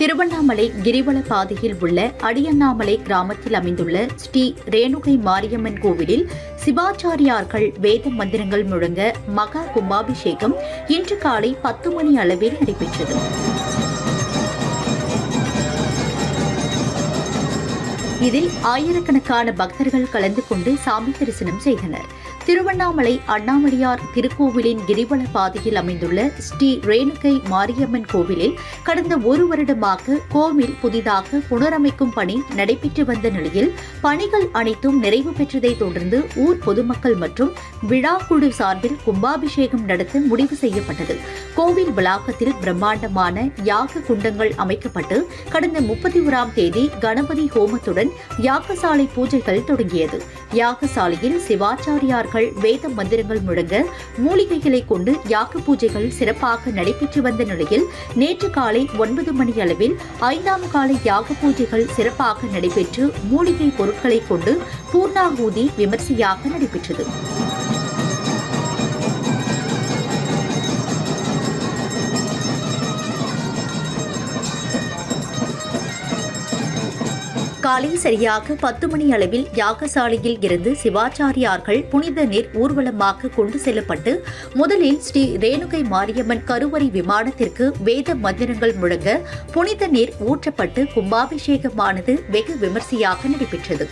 திருவண்ணாமலை கிரிவல பாதையில் உள்ள அடியண்ணாமலை கிராமத்தில் அமைந்துள்ள ஸ்ரீ ரேணுகை மாரியம்மன் கோவிலில் சிவாச்சாரியார்கள் வேத மந்திரங்கள் முழங்க மகா கும்பாபிஷேகம் இன்று காலை பத்து மணி அளவில் நடைபெற்றது. இதில் ஆயிரக்கணக்கான பக்தர்கள் கலந்து கொண்டு சாமி தரிசனம் செய்தனர். திருவண்ணாமலை அண்ணாமலையார் திருக்கோவிலின் கிரிவல பாதையில் அமைந்துள்ள ஸ்ரீ ரேணுகை மாரியம்மன் கோவிலில் கடந்த ஒரு வருடமாக கோவில் புதிதாக புனரமைக்கும் பணி நடைபெற்று வந்த நிலையில் பணிகள் அனைத்தும் நிறைவு பெற்றதை தொடர்ந்து ஊர் பொதுமக்கள் மற்றும் விழா குழு சார்பில் கும்பாபிஷேகம் நடத்த முடிவு செய்யப்பட்டது. கோவில் வளாகத்தில் பிரம்மாண்டமான யாக குண்டங்கள் அமைக்கப்பட்டு கடந்த முப்பத்தி ஓராம் தேதி கணபதி ஹோமத்துடன் யாகசாலை பூஜைகள் தொடங்கியது. யாகசாலையில் சிவாச்சாரியார்கள் வேத மந்திரங்கள் முழங்க மூலிகைகளை கொண்டு யாக பூஜைகள் சிறப்பாக நடைபெற்று வந்த நிலையில் நேற்று காலை ஒன்பது மணி அளவில் ஐந்தாம் கால யாக பூஜைகள் சிறப்பாக நடைபெற்று மூலிகை பொருட்களை கொண்டு பூர்ணாகூதி விமர்சையாக நடைபெற்றது. காலை சரியாக பத்து மணி அளவில் யாகசாலையில் இருந்து சிவாச்சாரியார்கள் புனித நீர் ஊர்வலமாக கொண்டு செல்லப்பட்டு முதலில் ஸ்ரீ ரேணுகை மாரியம்மன் கருவறை விமானத்திற்கு வேத மந்திரங்கள் முழங்க புனித நீர் ஊற்றப்பட்டு கும்பாபிஷேகமானது வெகு விமர்சையாக நடைபெற்றது.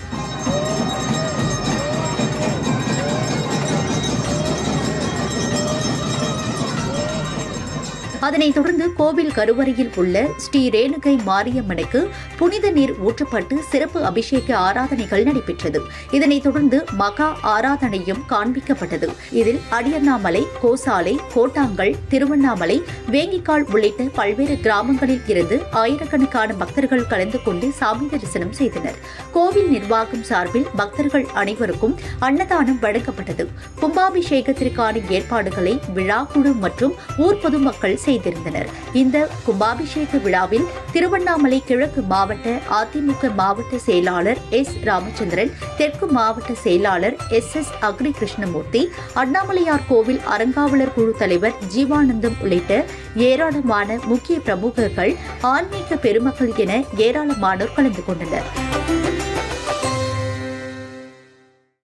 அதனைத் தொடர்ந்து கோவில் கருவறையில் உள்ள ஸ்ரீ ரேணுகை மாரியம்மனுக்கு புனித நீர் ஊற்றப்பட்டு சிறப்பு அபிஷேக ஆராதனைகள் நடைபெற்றது. இதனைத் தொடர்ந்து மகா ஆராதனையும் காண்பிக்கப்பட்டது. இதில் அடியண்ணாமலை கோசாலை கோட்டாங்கல் திருவண்ணாமலை வேங்கிக்கால் உள்ளிட்ட பல்வேறு கிராமங்களில் இருந்து ஆயிரக்கணக்கான பக்தர்கள் கலந்து கொண்டு சாமி தரிசனம் செய்தனர். கோவில் நிர்வாகம் சார்பில் பக்தர்கள் அனைவருக்கும் அன்னதானம் வழங்கப்பட்டது. கும்பாபிஷேகத்திற்கான ஏற்பாடுகளை விழாக்குழு மற்றும் ஊர் பொதுமக்கள் செய்திருந்தனர். இந்த கும்பாபிஷேக விழாவில் திருவண்ணாமலை கிழக்கு மாவட்ட அதிமுக மாவட்ட செயலாளர் எஸ். ராமச்சந்திரன் தெற்கு மாவட்ட செயலாளர் எஸ். எஸ். அக்னி கிருஷ்ணமூர்த்தி அண்ணாமலையார் கோவில் அறங்காவலர் குழு தலைவர் ஜீவானந்தம் உள்ளிட்ட ஏராளமான முக்கிய பிரமுகர்கள் ஆன்மீக பெருமக்கள் என ஏராளமானோர் கலந்து கொண்டனர்.